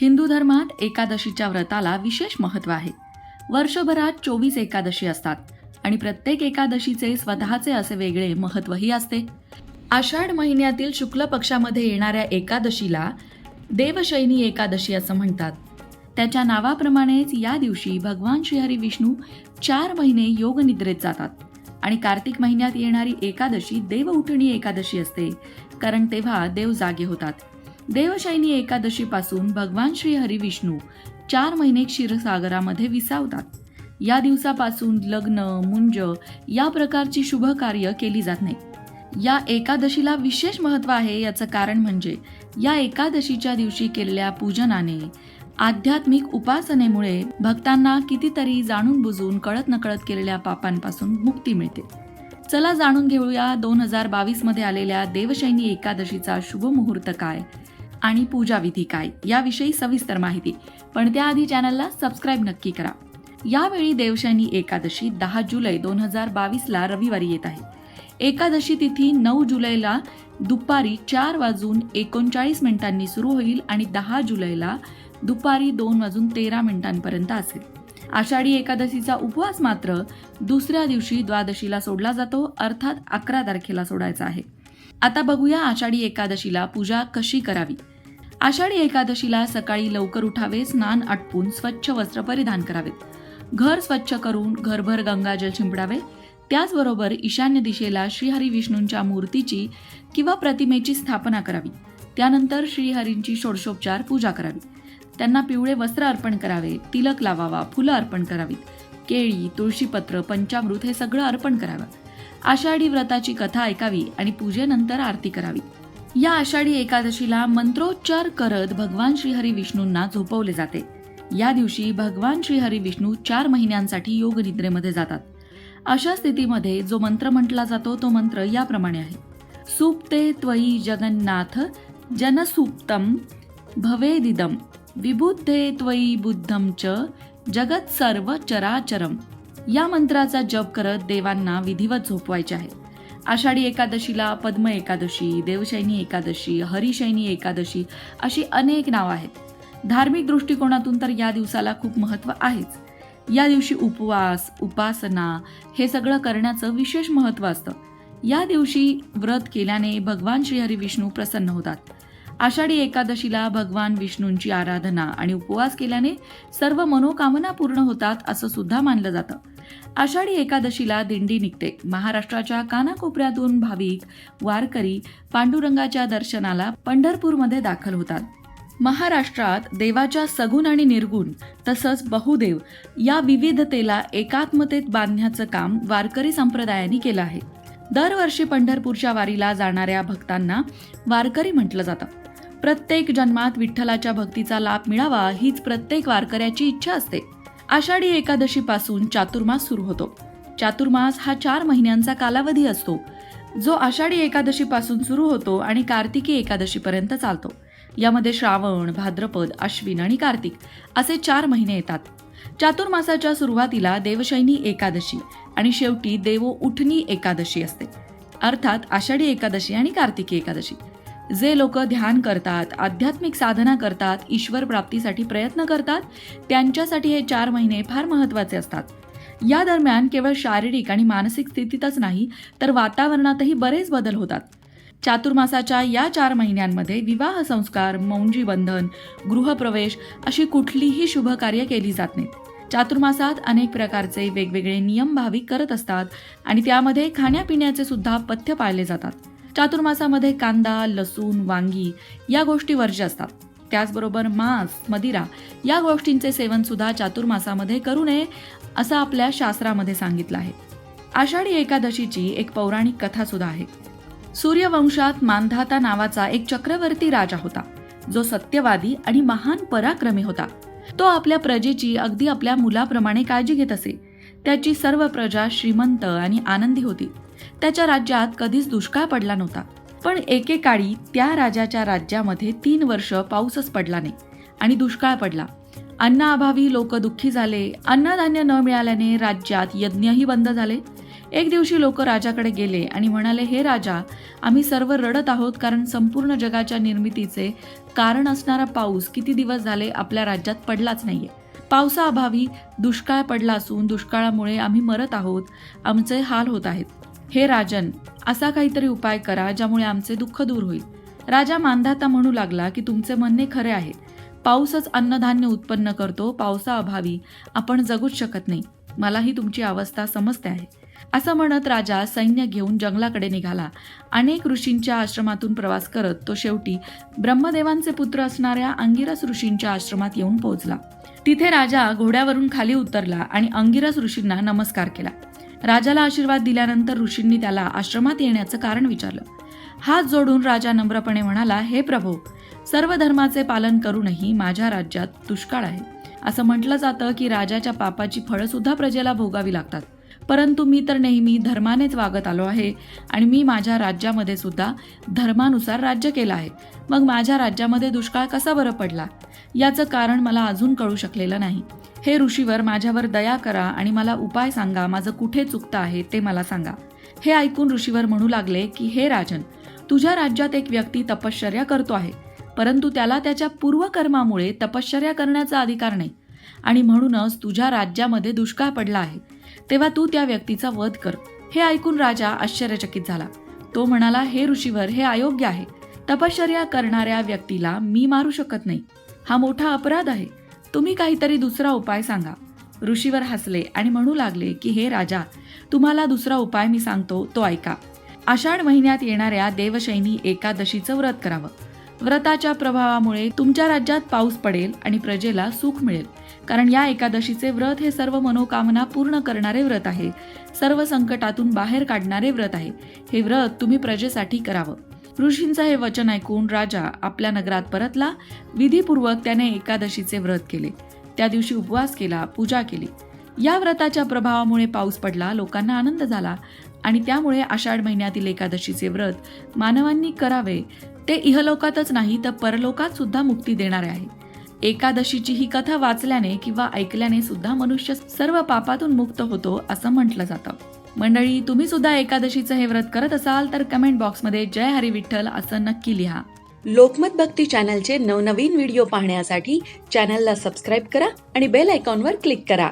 हिंदू धर्मात एकादशीच्या व्रताला विशेष महत्त्व आहे. वर्षभरात चोवीस एकादशी असतात आणि प्रत्येक एकादशीचे स्वतःचे असे वेगळे महत्त्वही असते. आषाढ महिन्यातील शुक्ल पक्षामध्ये येणाऱ्या एकादशीला देवशैनी एकादशी असं म्हणतात. त्याच्या नावाप्रमाणेच या दिवशी भगवान श्रीहरी विष्णू चार महिने योगनिद्रेत जातात आणि कार्तिक महिन्यात येणारी एकादशी देव उठणी एकादशी असते कारण तेव्हा देव जागे होतात. देवशैनी एकादशीपासून भगवान श्री हरी विष्णू चार महिने क्षीरसागरामध्ये विसावतात. या दिवसापासून लग्न मुंज या प्रकारची शुभ कार्य केली जात नाही. या एकादशीला विशेष महत्त्व आहे याचं कारण म्हणजे या एकादशीच्या दिवशी केलेल्या पूजनाने आध्यात्मिक उपासनेमुळे भक्तांना कितीतरी जाणून बुजून कळत नकळत केलेल्या पापांपासून मुक्ती मिळते. चला जाणून घेऊया दोन हजार बावीसमध्ये आलेल्या देवशैनी एकादशीचा शुभ मुहूर्त काय? आणि पूजाविधी काय याविषयी सविस्तर माहिती. पण त्याआधी चॅनलला सबस्क्राईब नक्की करा. यावेळी देवशनी एकादशी दहा जुलै दोन हजार बावीसला रविवारी येत आहे. एकादशी तिथी नऊ जुलैला दुपारी चार वाजून एकोणचाळीस मिनिटांनी सुरू होईल आणि दहा जुलैला दुपारी दोन वाजून तेरा मिनिटांपर्यंत असेल. आषाढी एकादशीचा उपवास मात्र दुसऱ्या दिवशी द्वादशीला सोडला जातो अर्थात अकरा तारखेला सोडायचा आहे. आता बघूया आषाढी एकादशीला पूजा कशी करावी. आषाढी एकादशीला सकाळी लवकर उठावे स्नान आटपून स्वच्छ वस्त्र परिधान करावेत घर स्वच्छ करून घरभर गंगाजल शिंपडावे त्याचबरोबर ईशान्य दिशेला श्रीहरी विष्णूंच्या मूर्तीची किंवा प्रतिमेची स्थापना करावी. त्यानंतर श्रीहरींची षोडशोपचार पूजा करावी. त्यांना पिवळे वस्त्र अर्पण करावे तिलक लावावा फुलं अर्पण करावीत. केळी तुळशीपत्र पंचामृत हे सगळं अर्पण करावं. आषाढी व्रताची कथा ऐकावी आणि पूजेनंतर आरती करावी. या आषाढी एकादशीला मंत्रोच्चार करत भगवान श्रीहरी विष्णूंना झोपवले जाते. या दिवशी भगवान श्रीहरी विष्णू चार महिन्यांसाठी योग निद्रेमध्ये जातात. अशा स्थितीमध्ये जो मंत्र म्हटला जातो तो मंत्र याप्रमाणे आहे. सुप्ते त्वयी जगन्नाथ जनसुप्तम भवेदिदम विबुद्धे त्वयी बुद्धम च जगत सर्व चराचरम या मंत्राचा जप करत देवांना विधिवत झोपवायचे आहे. आषाढी एकादशीला पद्म एकादशी देवशैनी एकादशी हरिशैनी एकादशी अशी अनेक नावं आहेत. धार्मिक दृष्टिकोनातून तर या दिवसाला खूप महत्त्व आहेच. या दिवशी उपवास उपासना हे सगळं करण्याचं विशेष महत्त्व असतं. या दिवशी व्रत केल्याने भगवान श्रीहरी विष्णू प्रसन्न होतात. आषाढी एकादशीला भगवान विष्णूंची आराधना आणि उपवास केल्याने सर्व मनोकामना पूर्ण होतात असं सुद्धा मानलं जातं. आषाढी एकादशीला दिंडी निघते. महाराष्ट्राच्या कानाकोपऱ्यातून भाविक वारकरी पांडुरंगाच्या दर्शनाला पंढरपूरमध्ये दाखल होतात. महाराष्ट्रात देवाच्या सगुण आणि निर्गुण तसंच बहुदेव या विविधतेला एकात्मतेत बांधण्याचं काम वारकरी संप्रदायाने केलं आहे. दरवर्षी पंढरपूरच्या वारीला जाणाऱ्या भक्तांना वारकरी म्हटलं जातं. प्रत्येक जन्मात विठ्ठलाच्या भक्तीचा लाभ मिळावा हीच प्रत्येक वारकऱ्याची इच्छा असते. आषाढी एकादशीपासून चातुर्मास सुरू होतो. चातुर्मास हा चार महिन्यांचा कालावधी असतो. जो आषाढी एकादशीपासून सुरू होतो आणि कार्तिकी एकादशीपर्यंत चालतो. यामध्ये श्रावण भाद्रपद अश्विन आणि कार्तिक असे चार महिने येतात. चातुर्मासाच्या सुरुवातीला देवशैनी एकादशी आणि शेवटी देवो उठणी एकादशी असते. अर्थात आषाढी एकादशी आणि कार्तिकी एकादशी. जे लोक ध्यान करतात आध्यात्मिक साधना करतात ईश्वर प्राप्तीसाठी प्रयत्न करतात त्यांच्यासाठी हे चार महिने फार महत्त्वाचे असतात. या दरम्यान केवळ शारीरिक आणि मानसिक स्थितीतच नाही तर वातावरणातही बरेच बदल होतात. चातुर्मासाच्या या चार महिन्यांमध्ये विवाह संस्कार मौंजी बंधन गृहप्रवेश अशी कुठलीही शुभ कार्य केली जात नाहीत. चातुर्मासात अनेक प्रकारचे वेगवेगळे नियम भाविक करत असतात आणि त्यामध्ये खाण्यापिण्याचे सुद्धा पथ्य पाळले जातात. चातुर्मासामध्ये कांदा लसूण वांगी या गोष्टी वर्ज्य असतात. त्याचबरोबर मांस मदिरा या गोष्टींचे सेवन सुद्धा चातुर्मासामध्ये करू नये असं आपल्या शास्त्रामध्ये सांगितलं आहे. आषाढी एकादशीची एक पौराणिक कथा सुद्धा आहे. सूर्यवंशात मानधाता नावाचा एक चक्रवर्ती राजा होता. जो सत्यवादी आणि महान पराक्रमी होता. तो आपल्या प्रजेची अगदी आपल्या मुलाप्रमाणे काळजी घेत असे. त्याची सर्व प्रजा श्रीमंत आणि आनंदी होती. त्याच्या राज्यात कधीच दुष्काळ पडला नव्हता. पण एकेकाळी त्या राजाच्या राज्यामध्ये तीन वर्ष पाऊसच पडला नाही आणि दुष्काळ पडला. अन्नाअभावी लोक दुःखी झाले. अन्नधान्य न मिळाल्याने राज्यात यज्ञही बंद झाले. एक दिवशी लोक राजाकडे गेले आणि म्हणाले हे राजा आम्ही सर्व रडत आहोत कारण संपूर्ण जगाच्या निर्मितीचे कारण असणारा पाऊस किती दिवस झाले आपल्या राज्यात पडलाच नाहीये. पावसाअभावी दुष्काळ पडला असून दुष्काळामुळे आम्ही मरत आहोत. आमचे हाल होत आहेत. हे राजन असा काहीतरी उपाय करा ज्यामुळे आमचे दुःख दूर होईल. राजा मांधाता म्हणू लागला की तुमचे म्हणणे खरे आहे. पाऊसच अन्नधान्य उत्पन्न करतो पावसाअभावी आपण जगूच शकत नाही. मलाही तुमची अवस्था समजते आहे. असं म्हणत राजा सैन्य घेऊन जंगलाकडे निघाला. अनेक ऋषींच्या आश्रमातून प्रवास करत तो शेवटी ब्रह्मदेवांचे पुत्र असणाऱ्या अंगिरस ऋषींच्या आश्रमात येऊन पोहोचला. तिथे राजा घोड्यावरून खाली उतरला आणि अंगिरस ऋषींना नमस्कार केला. राजाला आशीर्वाद दिल्यानंतर ऋषींनी त्याला आश्रमात येण्याचं कारण विचारलं. हात जोडून राजा नम्रपणे म्हणाला हे प्रभो सर्व धर्माचे पालन करूनही माझ्या राज्यात दुष्काळ आहे. असं म्हटलं जातं की राजाच्या पापाची फळं सुद्धा प्रजेला भोगावी लागतात. परंतु मी तर नेहमी धर्मानेच वागत आलो आहे आणि मी माझ्या राज्यामध्ये सुद्धा धर्मानुसार राज्य केलं आहे. मग माझ्या राज्यामध्ये दुष्काळ कसा बरं पडला? याचं कारण मला अजून कळू शकलेलं नाही. हे ऋषीवर माझ्यावर दया करा आणि मला उपाय सांगा माझं कुठे चुकतं आहे ते मला सांगा. हे ऐकून ऋषीवर म्हणू लागले की हे राजन तुझ्या राज्यात एक व्यक्ती तपश्चर्या करतो आहे परंतु त्याला त्याच्या पूर्वकर्मामुळे तपश्चर्या करण्याचा अधिकार नाही आणि म्हणूनच तुझ्या राज्यामध्ये दुष्काळ पडला आहे तेव्हा तू त्या व्यक्तीचा वध कर. हे ऐकून राजा आश्चर्यचकित झाला. तो म्हणाला हे ऋषीवर हे अयोग्य आहे. तपश्चर्या करणाऱ्या व्यक्तीला मी मारू शकत नाही. हा मोठा अपराध आहे. तुम्ही काहीतरी दुसरा उपाय सांगा. ऋषीवर हसले आणि म्हणू लागले की हे राजा तुम्हाला दुसरा उपाय मी सांगतो तो ऐका. आषाढ महिन्यात येणाऱ्या देवशैनी एकादशीचं व्रत करावं. व्रताच्या प्रभावामुळे तुमच्या राज्यात पाऊस पडेल आणि प्रजेला सुख मिळेल. कारण या एकादशीचे व्रत हे सर्व मनोकामना पूर्ण करणारे व्रत आहे. सर्व संकटातून बाहेर काढणारे व्रत आहे. हे व्रत तुम्ही प्रजेसाठी करावं. ऋषींचं हे वचन ऐकून राजा आपल्या नगरात परतला. विधीपूर्वक त्याने एकादशीचे व्रत केले. त्या दिवशी उपवास केला पूजा केली. या व्रताच्या प्रभावामुळे पाऊस पडला लोकांना आनंद झाला आणि त्यामुळे आषाढ महिन्यातील एकादशीचे व्रत मानवांनी करावे. ते इहलोकातच नाही तर परलोकात सुद्धा मुक्ती देणारे आहे. एकादशीची ही कथा वाचल्याने किंवा ऐकल्याने सुद्धा मनुष्य सर्व पापातून मुक्त होतो असं म्हटलं जातं. मंडळी तुम्ही सुद्धा एकादशीचं हे व्रत करत असाल तर कमेंट बॉक्समध्ये जय हरी विठ्ठल असं नक्की लिहा. लोकमत भक्ती चॅनलचे नवनवीन व्हिडिओ पाहण्यासाठी चॅनलला सबस्क्राईब करा आणि बेल आयकॉनवर क्लिक करा.